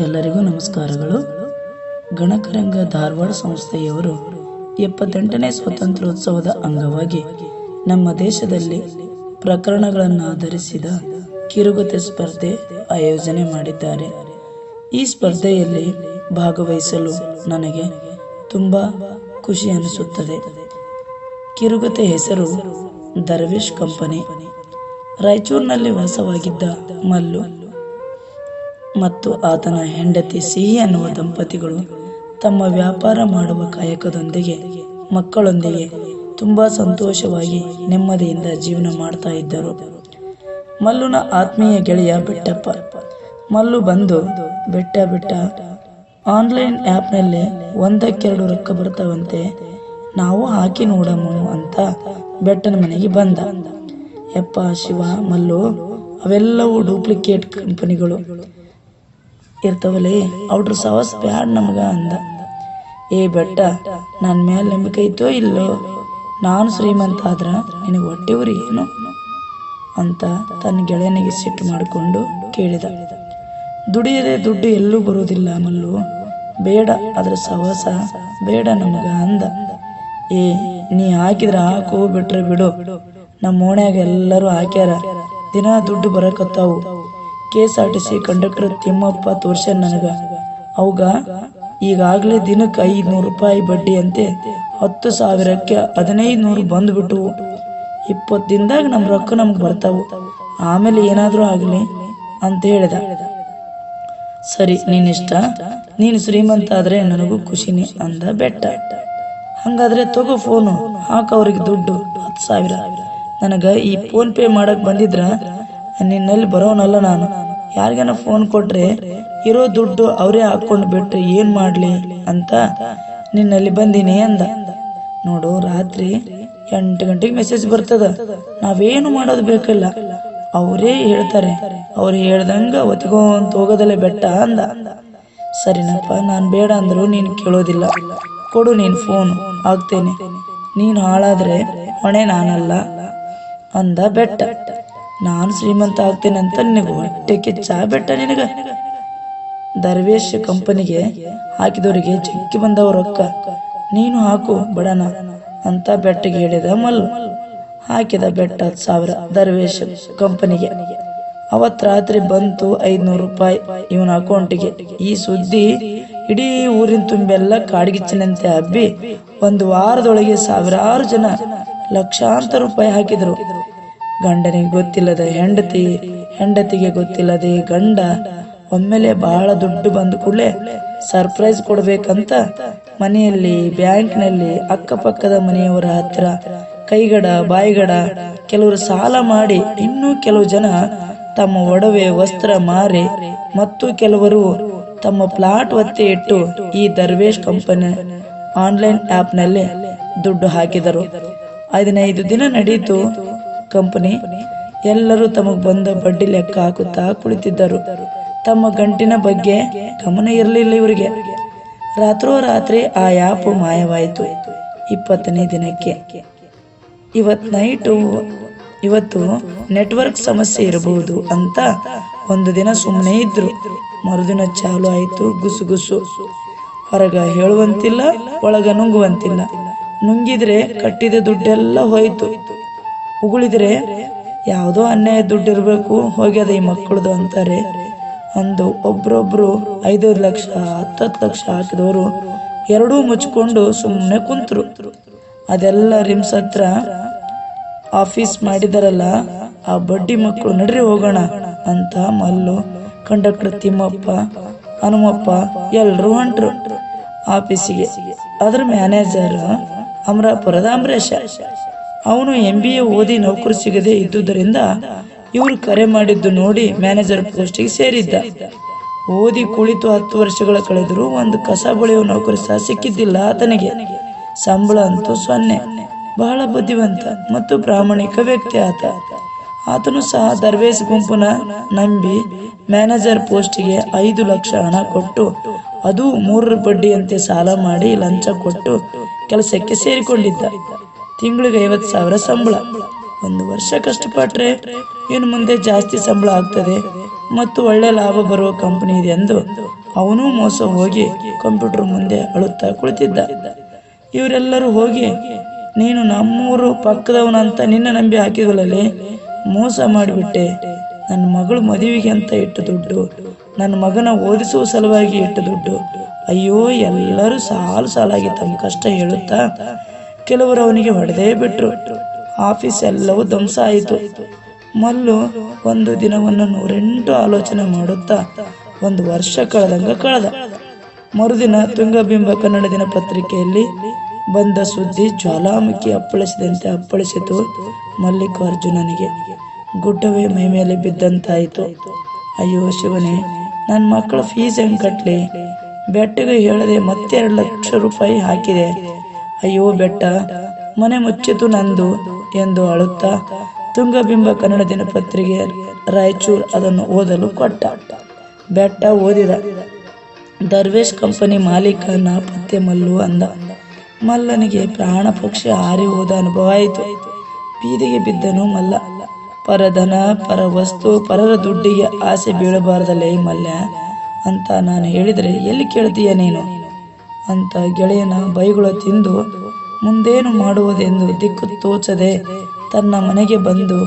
ಎಲ್ಲರಿಗೂ ನಮಸ್ಕಾರಗಳು. ಗಣಕರಂಗ ಧಾರವಾಡ ಸಂಸ್ಥೆಯವರು ಎಪ್ಪತ್ತೆಂಟನೇ ಸ್ವಾತಂತ್ರ್ಯೋತ್ಸವದ ಅಂಗವಾಗಿ ನಮ್ಮ ದೇಶದಲ್ಲಿ ಪ್ರಕರಣಗಳನ್ನು ಆಧರಿಸಿದ ಕಿರುಗತೆ ಸ್ಪರ್ಧೆ ಆಯೋಜನೆ ಮಾಡಿದ್ದಾರೆ. ಈ ಸ್ಪರ್ಧೆಯಲ್ಲಿ ಭಾಗವಹಿಸಲು ನನಗೆ ತುಂಬ ಖುಷಿ ಅನಿಸುತ್ತದೆ. ಕಿರುಗತೆ ಹೆಸರು ದರ್ವೇಶ್ ಕಂಪನಿ. ರಾಯಚೂರಿನಲ್ಲಿ ವಾಸವಾಗಿದ್ದ ಮಲ್ಲು ಮತ್ತು ಆತನ ಹೆಂಡತಿ ಸಿಹಿ ಅನ್ನುವ ದಂಪತಿಗಳು ತಮ್ಮ ವ್ಯಾಪಾರ ಮಾಡುವ ಕಾಯಕದೊಂದಿಗೆ, ಮಕ್ಕಳೊಂದಿಗೆ ತುಂಬಾ ಸಂತೋಷವಾಗಿ ನೆಮ್ಮದಿಯಿಂದ ಜೀವನ ಮಾಡ್ತಾ ಇದ್ದರು. ಮಲ್ಲುನ ಆತ್ಮೀಯ ಗೆಳೆಯ ಬೆಟ್ಟಪ್ಪ, ಮಲ್ಲು ಬಂದು ಬೆಟ್ಟ ಬೆಟ್ಟ, ಆನ್ಲೈನ್ ಆ್ಯಪ್ನಲ್ಲಿ ಒಂದಕ್ಕೆರಡು ರೊಕ್ಕ ಬರ್ತಾವಂತೆ, ನಾವು ಹಾಕಿ ನೋಡಮು ಅಂತ ಬೆಟ್ಟನ ಮನೆಗೆ ಬಂದ. ಯಪ್ಪ ಶಿವ, ಮಲ್ಲು, ಅವೆಲ್ಲವೂ ಡೂಪ್ಲಿಕೇಟ್ ಕಂಪನಿಗಳು. ಇರ್ತಾವಲೇ ಅವ್ರ ಸವಸ್ ಬ್ಯಾಡ್ ನಮಗ ಅಂದ. ಏ ಬೆಟ್ಟ ನನ್ನ ಮೇಲೆ ನಂಬಿಕೆ ಐತೋ ಇಲ್ಲೋ? ನಾನು ಶ್ರೀಮಂತ ಆದ್ರ ನಿನಗೆ ಹೊಟ್ಟೆವ್ರಿ ಏನು? ಅಂತ ತನ್ನ ಗೆಳೆಯನಿಗೆ ಸಿಟ್ಟು ಮಾಡಿಕೊಂಡು ಕೇಳಿದ. ದುಡಿಯದೆ ದುಡ್ಡು ಎಲ್ಲೂ ಬರುವುದಿಲ್ಲ ಮಲ್ಲು. ಬೇಡ ಅದ್ರ ಸವಸ ಬೇಡ ನಮಗ ಅಂದ. ಏ, ನೀ ಹಾಕಿದ್ರ ಹಾಕು, ಬಿಟ್ರೆ ಬಿಡು. ನಮ್ಮ ಓಣ್ಯಾಗ ಎಲ್ಲರೂ ಹಾಕ್ಯಾರ. ದಿನ ದುಡ್ಡು ಬರಕತ್ತಾವು. K R T C conductor Thimmappa ತೋರ್ಸ ನನಗ. ಅವಾಗ, ಈಗಾಗಲೇ ದಿನಕ್ಕೆ ಐದುನೂರು ರೂಪಾಯಿ ಬಡ್ಡಿ ಅಂತೆ ಹತ್ತು ಸಾವಿರಕ್ಕೆ ಹದಿನೈದು ನೂರು ಬಂದ್ಬಿಟ್ಟು ಇಪ್ಪತ್ತು ದಿನದಾಗ ನಮ್ಮ ರೊಕ್ಕ ನಮ್ಗೆ ಬರ್ತಾವು. ಆಮೇಲೆ ಏನಾದರೂ ಆಗಲಿ ಅಂತ ಹೇಳಿದ. ಸರಿ ನೀನಿಷ್ಟ ನೀನು ಶ್ರೀಮಂತ ಆದರೆ ನನಗೂ ಖುಷಿನಿ ಅಂದ ಬೆಟ್ಟ. ಹಂಗಾದ್ರೆ ತಗೋ ಫೋನು, ಹಾಕ ಅವ್ರಿಗೆ ದುಡ್ಡು, ಹತ್ತು ಸಾವಿರ. ನನಗೆ ಈ ಫೋನ್ ಪೇ ಮಾಡಕ್ಕೆ ಬಂದಿದ್ರ ನಿನ್ನಲ್ಲಿ ಬರೋನಲ್ಲ ನಾನು. ಯಾರಿಗಾನ ಫೋನ್ ಕೊಟ್ರೆ ಇರೋ ದುಡ್ಡು ಅವರೇ ಹಾಕೊಂಡು ಬಿಟ್ರೆ ಏನ್ ಮಾಡ್ಲಿ ಅಂತ ನಿನ್ನಲ್ಲಿ ಬಂದೀನಿ ಅಂದ. ನೋಡು, ರಾತ್ರಿ ಎಂಟು ಗಂಟೆಗೆ ಮೆಸೇಜ್ ಬರ್ತದ. ನಾವೇನು ಮಾಡೋದು ಬೇಕಲ್ಲ. ಅವರೇ ಹೇಳ್ತಾರೆ. ಅವ್ರು ಹೇಳ್ದಂಗ ಅಂತ ಹೋಗೋದಲ್ಲೇ ಬೆಟ್ಟ ಅಂದ. ಸರಿನಪ್ಪ, ನಾನು ಬೇಡ ಅಂದ್ರು ನೀನು ಕೇಳೋದಿಲ್ಲ. ಕೊಡು ನೀನು ಫೋನ್ ಆಗ್ತೇನೆ ನೀನು ಹಾಳಾದ್ರೆ ಹೊಣೆ ನಾನಲ್ಲ ಅಂದ ಬೆಟ್ಟ. ನಾನು ಶ್ರೀಮಂತ ಆಗ್ತೇನೆ ಅಂತ ನಿನಗೆ ಹೊಟ್ಟೆ ಚಾ ಬೆಟ್ಟ ನಿನಗ. ದರ್ವೇಶ್ ಕಂಪನಿಗೆ ಹಾಕಿದವರಿಗೆ ಜಗ್ಗಿ ಬಂದವ ರೊಕ್ಕ. ನೀನು ಹಾಕು ಬಡನ ಅಂತ ಬೆಟ್ಟಗೆ ಹೇಳಿದ ಮಲ್ಲು. ಹಾಕಿದ ಬೆಟ್ಟ ಹತ್ತು ಸಾವಿರ ದರ್ವೇಶ್ ಕಂಪನಿಗೆ. ಅವತ್ ರಾತ್ರಿ ಬಂತು ಐದ್ನೂರು ರೂಪಾಯಿ ಇವನ ಅಕೌಂಟಿಗೆ. ಈ ಸುದ್ದಿ ಇಡೀ ಊರಿನ ತುಂಬೆಲ್ಲ ಕಾಡ್ಗಿಚ್ಚಿನಂತೆ ಹಬ್ಬಿ ಒಂದು ವಾರದೊಳಗೆ ಸಾವಿರಾರು ಜನ ಲಕ್ಷಾಂತರ ರೂಪಾಯಿ ಹಾಕಿದ್ರು. ಗಂಡನಿಗೆ ಗೊತ್ತಿಲ್ಲದ ಹೆಂಡತಿ, ಹೆಂಡತಿಗೆ ಗೊತ್ತಿಲ್ಲದೆ ಗಂಡ ಒಮ್ಮೆಲೆ ಬಹಳ ದುಡ್ಡು ಬಂದ ಕೂಡಲೇ ಸರ್ಪ್ರೈಸ್ ಕೊಡಬೇಕಂತ ಮನೆಯಲ್ಲಿ, ಬ್ಯಾಂಕ್ನಲ್ಲಿ, ಅಕ್ಕಪಕ್ಕದ ಮನೆಯವರ ಹತ್ರ, ಕೈಗಡ, ಬಾಯಿಗಡ ಕೆಲವರು ಸಾಲ ಮಾಡಿ ಇನ್ನೂ ಕೆಲವು ಜನ ತಮ್ಮ ಒಡವೆ, ವಸ್ತ್ರ ಮಾರಿ ಮತ್ತು ಕೆಲವರು ತಮ್ಮ ಪ್ಲಾಟ್ ಒತ್ತಿ ಇಟ್ಟು ಈ ದರ್ವೇಶ್ ಕಂಪನಿ ಆನ್ಲೈನ್ ಆ್ಯಪ್ನಲ್ಲಿ ದುಡ್ಡು ಹಾಕಿದರು. ಹದಿನೈದು ದಿನ ನಡೀತು. ಕಂಪನಿ. ಎಲ್ಲರೂ ತಮಗ್ ಬಂದ ಬಡ್ಡಿ ಲೆಕ್ಕ ಹಾಕುತ್ತಾ ಕುಳಿತಿದ್ದರು. ತಮ್ಮ ಗಂಟಿನ ಬಗ್ಗೆ ಗಮನ ಇರಲಿಲ್ಲ ಇವರಿಗೆ. ರಾತ್ರೋರಾತ್ರಿ ಆ ಆ್ಯಪ್ ಮಾಯವಾಯಿತು ಇಪ್ಪತ್ತನೇ ದಿನಕ್ಕೆ. ಇವತ್ ನೈಟು, ಇವತ್ತು ನೆಟ್ವರ್ಕ್ ಸಮಸ್ಯೆ ಇರಬಹುದು ಅಂತ ಒಂದು ದಿನ ಸುಮ್ಮನೆ ಇದ್ರು. ಮರುದಿನ ಚಾಲು ಆಯಿತು ಗುಸು ಗುಸು. ಹೊರಗ ಹೇಳುವಂತಿಲ್ಲ, ಒಳಗ ನುಂಗುವಂತಿಲ್ಲ. ನುಂಗಿದ್ರೆ ಕಟ್ಟಿದ ದುಡ್ಡೆಲ್ಲ ಹೋಯ್ತು. ಉಗುಳಿದ್ರೆ ಯಾವುದೋ ಅನ್ಯಾಯ ದುಡ್ಡು ಇರಬೇಕು ಹೋಗ್ಯದ ಈ ಮಕ್ಕಳದು ಅಂತಾರೆ. ಅಂದು ಒಬ್ರೊಬ್ರು ಐದೈದು ಲಕ್ಷ, ಹತ್ತತ್ತು ಲಕ್ಷ ಹಾಕಿದವರು ಎರಡೂ ಮುಚ್ಕೊಂಡು ಸುಮ್ಮನೆ ಕುಂತರು. ಅದೆಲ್ಲ ರಿಮ್ಸ್ ಹತ್ರ ಆಫೀಸ್ ಮಾಡಿದಾರಲ್ಲ, ಆ ಬಡ್ಡಿ ಮಕ್ಕಳು ನಡ್ರಿ ಹೋಗೋಣ ಅಂತ ಮಲ್ಲು. ಕಂಡಕ್ಟರ್ ತಿಮ್ಮಪ್ಪ, ಹನುಮಪ್ಪ ಎಲ್ಲರೂ ಹೊಂಟ್ರು. ಆಫೀಸಿಗೆ. ಅದ್ರ ಮ್ಯಾನೇಜರ್ ಅಮರಾಪುರದ ಅಂಬರೀಷ. ಅವನು ಎಂ ಬಿ ಎ ಓದಿ ನೌಕರಿ ಸಿಗದೆ ಇದ್ದುದರಿಂದ ಇವರು ಕರೆ ಮಾಡಿದ್ದು ನೋಡಿ ಮ್ಯಾನೇಜರ್ ಪೋಸ್ಟಿಗೆ ಸೇರಿದ್ದ. ಓದಿ ಕುಳಿತು ಹತ್ತು ವರ್ಷಗಳ ಕಳೆದರೂ ಒಂದು ಕಸ ಬಳಿಯುವ ನೌಕರಿ ಸಹ ಸಿಕ್ಕಿದ್ದಿಲ್ಲ ಆತನಿಗೆ. ಸಂಬಳ ಅಂತೂ ಸೊನ್ನೆ. ಬಹಳ ಬುದ್ಧಿವಂತ ಮತ್ತು ಪ್ರಾಮಾಣಿಕ ವ್ಯಕ್ತಿ ಆತ. ಆತನು ಸಹ ದರ್ವೇಶ್ ಗುಂಪುನ ನಂಬಿ ಮ್ಯಾನೇಜರ್ ಪೋಸ್ಟಿಗೆ ಐದು ಲಕ್ಷ ಹಣ ಕೊಟ್ಟು, ಅದು ಮೂರರ ಬಡ್ಡಿಯಂತೆ ಸಾಲ ಮಾಡಿ ಲಂಚ ಕೊಟ್ಟು ಕೆಲಸಕ್ಕೆ ಸೇರಿಕೊಂಡಿದ್ದ. ತಿಂಗಳಿಗೆ ಐವತ್ತು ಸಾವಿರ ಸಂಬಳ. ಒಂದು ವರ್ಷ ಕಷ್ಟಪಟ್ಟರೆ ಇನ್ನು ಮುಂದೆ ಜಾಸ್ತಿ ಸಂಬಳ ಆಗ್ತದೆ. ಮತ್ತು ಒಳ್ಳೆ ಲಾಭ ಬರುವ ಕಂಪನಿ ಇದೆ ಎಂದು ಅವನೂ ಮೋಸ ಹೋಗಿ ಕಂಪ್ಯೂಟರ್ ಮುಂದೆ ಅಳುತ್ತಾ ಕುಳಿತಿದ್ದ. ಇವರೆಲ್ಲರೂ ಹೋಗಿ, ನೀನು ನಮ್ಮೂರು ಪಕ್ಕದವನಂತ ನಿನ್ನ ನಂಬಿ ಹಾಕಿದಲ್ಲಿ ಮೋಸ ಮಾಡಿಬಿಟ್ಟೆ. ನನ್ನ ಮಗಳು ಮದುವೆಗೆ ಅಂತ ಇಟ್ಟು ದುಡ್ಡು, ನನ್ನ ಮಗನ ಓದಿಸುವ ಸಲುವಾಗಿ ಇಟ್ಟು ದುಡ್ಡು. ಅಯ್ಯೋ, ಎಲ್ಲರೂ ಸಾಲು ಸಾಲಾಗಿ ತಮ್ಮ ಕಷ್ಟ ಹೇಳುತ್ತಾ ಕೆಲವರು ಅವನಿಗೆ ಹೊಡೆದೇ ಬಿಟ್ರು. ಆಫೀಸ್ ಎಲ್ಲವೂ ಧ್ವಂಸ ಆಯಿತು. ಮಲ್ಲು ಒಂದು ದಿನವನ್ನು ನೂರೆಂಟು ಆಲೋಚನೆ ಮಾಡುತ್ತಾ ಒಂದು ವರ್ಷ ಕಳೆದಂಗ ಕಳೆದ. ಮರುದಿನ ತುಂಗಬಿಂಬ ಕನ್ನಡ ದಿನಪತ್ರಿಕೆಯಲ್ಲಿ ಬಂದ ಸುದ್ದಿ ಜ್ವಾಲಾಮುಖಿ ಅಪ್ಪಳಿಸಿದಂತೆ ಅಪ್ಪಳಿಸಿತು ಮಲ್ಲಿಕಾರ್ಜುನನಿಗೆ ಗುಡ್ಡವೇ ಮೈ ಮೇಲೆ ಬಿದ್ದಂತಾಯಿತು. ಅಯ್ಯೋ ಶಿವನೇ ನನ್ನ ಮಕ್ಕಳ ಫೀಸ್ ಹೆಂಗೆ ಕಟ್ಟಲಿ ಬೆಟ್ಟಗೆ ಹೇಳದೆ ಮತ್ತೆ ಎರಡು ಲಕ್ಷ ರೂಪಾಯಿ ಹಾಕಿದೆ. ಅಯ್ಯೋ ಬೆಟ್ಟ, ಮನೆ ಮುಚ್ಚಿತು ನಂದು ಎಂದು ಅಳುತ್ತಾ ತುಂಗಬಿಂಬ ಕನ್ನಡ ದಿನಪತ್ರಿಕೆ ರಾಯಚೂರು ಅದನ್ನು ಓದಲು ಕೊಟ್ಟ. ಬೆಟ್ಟ ಓದಿದ. ದರ್ವೇಶ್ ಕಂಪನಿ ಮಾಲೀಕ ನಾಪತ್ತೆ ಮಲ್ಲು ಅಂದ. ಮಲ್ಲನಿಗೆ ಪ್ರಾಣ ಪಕ್ಷಿ ಹಾರಿ ಹೋದ ಅನುಭವ ಆಯಿತು. ಬೀದಿಗೆ ಬಿದ್ದನು ಮಲ್ಲ. ಪರಧನ ಪರ ವಸ್ತು, ಪರರ ದುಡ್ಡಿಗೆ ಆಸೆ ಬೀಳಬಾರದಲ್ಲೇ ಮಲ್ಯ? ಅಂತ ನಾನು ಹೇಳಿದರೆ ಎಲ್ಲಿ ಕೇಳ್ತೀಯ ನೀನು? ಅಂತ ಗೆಳೆಯನ ಬೈಗುಳ ತಿಂದು ಮುಂದೇನು ಮಾಡುವುದೆಂದು ದಿಕ್ಕು ತೋಚದೆ ತನ್ನ ಮನೆಗೆ ಬಂದು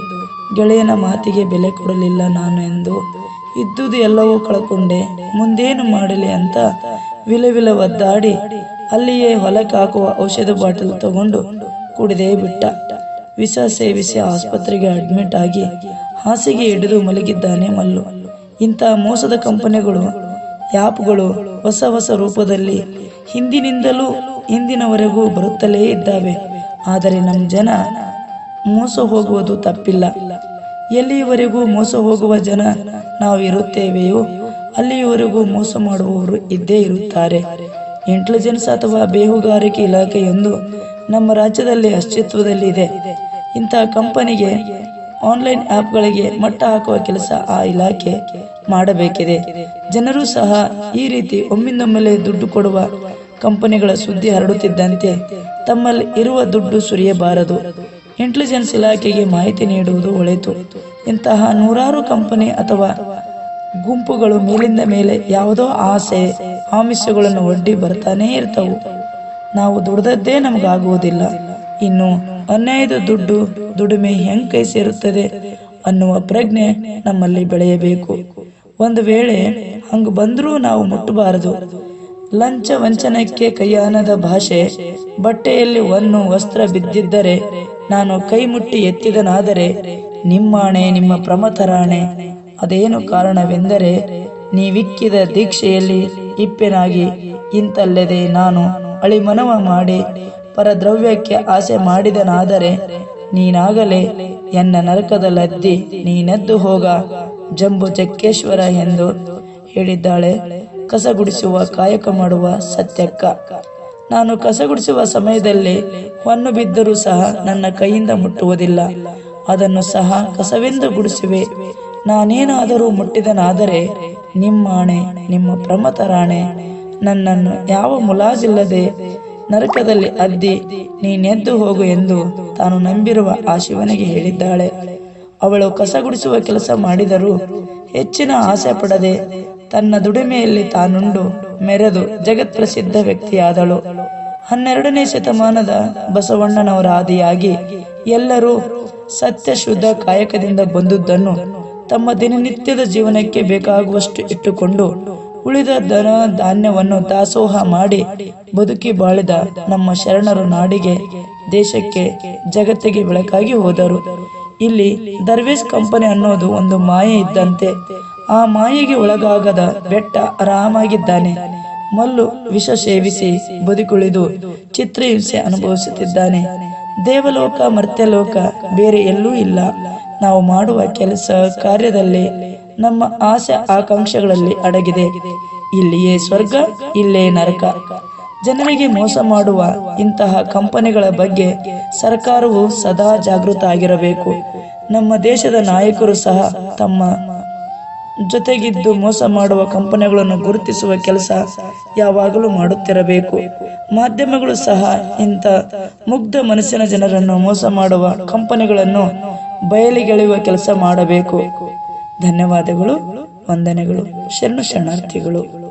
ಗೆಳೆಯನ ಮಾತಿಗೆ ಬೆಲೆ ಕೊಡಲಿಲ್ಲ ನಾನು ಎಂದು ಇದ್ದುದು ಎಲ್ಲವೂ ಕಳ್ಕೊಂಡೆ. ಮುಂದೇನು ಮಾಡಲಿ ಅಂತ ವಿಲವಿಲ ವಿಲ ಒದ್ದಾಡಿ ಅಲ್ಲಿಯೇ ಹೊಲಕ್ಕೆ ಔಷಧ ಬಾಟಲ್ ತಗೊಂಡು ಕುಡಿದೇ ಬಿಟ್ಟ. ವಿಷ ಸೇವಿಸಿ ಆಸ್ಪತ್ರೆಗೆ ಅಡ್ಮಿಟ್ ಆಗಿ ಹಾಸಿಗೆ ಹಿಡಿದು ಮಲಗಿದ್ದಾನೆ ಮಲ್ಲು. ಇಂಥ ಮೋಸದ ಕಂಪನಿಗಳು ಆ್ಯಪ್ಗಳು ಹೊಸ ಹೊಸ ರೂಪದಲ್ಲಿ ಹಿಂದಿನಿಂದಲೂ ಹಿಂದಿನವರೆಗೂ ಬರುತ್ತಲೇ ಇದ್ದಾವೆ. ಆದರೆ ನಮ್ಮ ಜನ ಮೋಸ ಹೋಗುವುದು ತಪ್ಪಿಲ್ಲ. ಎಲ್ಲಿಯವರೆಗೂ ಮೋಸ ಹೋಗುವ ಜನ ನಾವು ಇರುತ್ತೇವೆಯೋ ಅಲ್ಲಿಯವರೆಗೂ ಮೋಸ ಮಾಡುವವರು ಇದ್ದೇ ಇರುತ್ತಾರೆ. ಇಂಟೆಲಿಜೆನ್ಸ್ ಅಥವಾ ಬೇಹುಗಾರಿಕೆ ಇಲಾಖೆಯೊಂದು ನಮ್ಮ ರಾಜ್ಯದಲ್ಲಿ ಅಸ್ತಿತ್ವದಲ್ಲಿದೆ. ಇಂತಹ ಕಂಪನಿಗೆ ಆನ್ಲೈನ್ ಆ್ಯಪ್ಗಳಿಗೆ ಮಟ್ಟ ಹಾಕುವ ಕೆಲಸ ಆ ಇಲಾಖೆ ಮಾಡಬೇಕಿದೆ. ಜನರು ಸಹ ಈ ರೀತಿ ಒಮ್ಮಿಂದೊಮ್ಮೆಲೆ ದುಡ್ಡು ಕೊಡುವ ಕಂಪನಿಗಳ ಸುದ್ದಿ ಹರಡುತ್ತಿದ್ದಂತೆ ತಮ್ಮಲ್ಲಿ ಇರುವ ದುಡ್ಡು ಸುರಿಯಬಾರದು. ಇಂಟೆಲಿಜೆನ್ಸ್ ಇಲಾಖೆಗೆ ಮಾಹಿತಿ ನೀಡುವುದು ಒಳಿತು. ಇಂತಹ ನೂರಾರು ಕಂಪನಿ ಅಥವಾ ಗುಂಪುಗಳು ಮೇಲಿಂದ ಮೇಲೆ ಯಾವುದೋ ಆಸೆ, ಆಮಿಷಗಳನ್ನು ಒಡ್ಡಿ ಬರ್ತಾನೇ ಇರ್ತವು. ನಾವು ದುಡ್ದದ್ದೇ ನಮಗಾಗುವುದಿಲ್ಲ. ಇನ್ನು ಅನ್ಯಾಯದ ದುಡ್ಡು ದುಡಿಮೆ ಹೆಂಗ್ ಕೈ ಸೇರುತ್ತದೆ ಅನ್ನುವ ಪ್ರಜ್ಞೆ ನಮ್ಮಲ್ಲಿ ಬೆಳೆಯಬೇಕು. ಒಂದು ವೇಳೆ ಹಂಗ ಬಂದರೂ ನಾವು ಮುಟ್ಟಬಾರದು. ಲಂಚ ವಂಚನಕ್ಕೆ ಕೈಯಾನದ ಭಾಷೆ, ಬಟ್ಟೆಯಲ್ಲಿ ಒಂದು ವಸ್ತ್ರ ಬಿದ್ದಿದ್ದರೆ ನಾನು ಕೈ ಮುಟ್ಟಿ ಎತ್ತಿದನಾದರೆ ನಿಮ್ಮಾಣೆ ನಿಮ್ಮ ಪ್ರಮಥರಾಣೆ. ಅದೇನು ಕಾರಣವೆಂದರೆ ನೀವಿಕ್ಕಿದ ದೀಕ್ಷೆಯಲ್ಲಿ ಇಪ್ಪೆನಾಗಿ ಇಂತಲ್ಲದೆ ನಾನು ಅಳಿಮನವ ಮಾಡಿ ಪರದ್ರವ್ಯಕ್ಕೆ ಆಸೆ ಮಾಡಿದನಾದರೆ ನೀನಾಗಲೇ ಎನ್ನ ನರಕದ ಲದ್ದಿ ನೀನೆದ್ದು ಹೋಗ, ಜಂಬು ಚಕ್ಕೇಶ್ವರ ಎಂದು ಹೇಳಿದ್ದಾಳೆ. ಕಸಗುಡಿಸುವ ಕಾಯಕ ಮಾಡುವ ಸತ್ಯಕ್ಕ. ನಾನು ಕಸಗುಡಿಸುವ ಸಮಯದಲ್ಲಿ ಹೊನ್ನು ಬಿದ್ದರೂ ಸಹ ನನ್ನ ಕೈಯಿಂದ ಮುಟ್ಟುವುದಿಲ್ಲ. ಅದನ್ನು ಸಹ ಕಸವೆಂದು ಗುಡಿಸುವೆ. ನಾನೇನಾದರೂ ಮುಟ್ಟಿದನಾದರೆ ನಿಮ್ಮಾಣೆ ನಿಮ್ಮ ಪ್ರಮತರಾಣೆ ನನ್ನನ್ನು ಯಾವ ಮುಲಾಜಿಲ್ಲದೆ ನರಕದಲ್ಲಿ ಅದ್ದಿ ನೀನೆದ್ದು ಹೋಗು ಎಂದು ತಾನು ನಂಬಿರುವ ಆ ಶಿವನಿಗೆ ಹೇಳಿದ್ದಾಳೆ. ಅವಳು ಕಸ ಗುಡಿಸುವ ಕೆಲಸ ಮಾಡಿದರೂ ಹೆಚ್ಚಿನ ಆಸೆ ಪಡದೆ ತನ್ನ ದುಡಿಮೆಯಲ್ಲಿ ತಾನುಂಡು ಮೆರೆದು ಜಗತ್ಪ್ರಸಿದ್ಧ ವ್ಯಕ್ತಿಯಾದಳು. ಹನ್ನೆರಡನೇ ಶತಮಾನದ ಬಸವಣ್ಣನವರ ಆದಿಯಾಗಿ ಎಲ್ಲರೂ ಸತ್ಯ ಶುದ್ಧ ಕಾಯಕದಿಂದ ಬಂದುದನ್ನು ತಮ್ಮ ದಿನನಿತ್ಯದ ಜೀವನಕ್ಕೆ ಬೇಕಾಗುವಷ್ಟು ಇಟ್ಟುಕೊಂಡು ಉಳಿದ ಧನ ಧಾನ್ಯವನ್ನು ದಾಸೋಹ ಮಾಡಿ ಬದುಕಿ ಬಾಳಿದ ನಮ್ಮ ಶರಣರು ನಾಡಿಗೆ, ದೇಶಕ್ಕೆ, ಜಗತ್ತಿಗೆ ಬೆಳಕಾಗಿ ಹೋದರು. ಇಲ್ಲಿ ದರ್ವೇಶ್ ಕಂಪನಿ ಅನ್ನೋದು ಒಂದು ಮಾಯೆ ಇದ್ದಂತೆ, ಆ ಮಾಯೆಗೆ ಒಳಗಾಗದ ಬೆಟ್ಟ ಆರಾಮಾಗಿದ್ದಾನೆ. ಮಲ್ಲು ವಿಷ ಸೇವಿಸಿ ಬದುಕುಳಿದು ಚಿತ್ರಹಿಂಸೆ ಅನುಭವಿಸುತ್ತಿದ್ದಾನೆ. ದೇವಲೋಕ, ಮರ್ತ್ಯಲೋಕ ಬೇರೆ ಎಲ್ಲೂ ಇಲ್ಲ. ನಾವು ಮಾಡುವ ಕೆಲಸ ಕಾರ್ಯದಲ್ಲಿ ನಮ್ಮ ಆಸೆ ಆಕಾಂಕ್ಷೆಗಳಲ್ಲಿ ಅಡಗಿದೆ. ಇಲ್ಲಿಯೇ ಸ್ವರ್ಗ, ಇಲ್ಲೇ ನರಕ. ಜನರಿಗೆ ಮೋಸ ಮಾಡುವ ಇಂತಹ ಕಂಪನಿಗಳ ಬಗ್ಗೆ ಸರ್ಕಾರವು ಸದಾ ಜಾಗೃತ ಆಗಿರಬೇಕು. ನಮ್ಮ ದೇಶದ ನಾಯಕರು ಸಹ ತಮ್ಮ ಜೊತೆಗಿದ್ದು ಮೋಸ ಮಾಡುವ ಕಂಪನಿಗಳನ್ನು ಗುರುತಿಸುವ ಕೆಲಸ ಯಾವಾಗಲೂ ಮಾಡುತ್ತಿರಬೇಕು. ಮಾಧ್ಯಮಗಳು ಸಹ ಇಂಥ ಮುಗ್ಧ ಮನಸ್ಸಿನ ಜನರನ್ನು ಮೋಸ ಮಾಡುವ ಕಂಪನಿಗಳನ್ನು ಬಯಲಿಗೆಳೆಯುವ ಕೆಲಸ ಮಾಡಬೇಕು. ಧನ್ಯವಾದಗಳು ವಂದನೆಗಳು ಶರಣ ಶರಣಾರ್ಥಿಗಳು.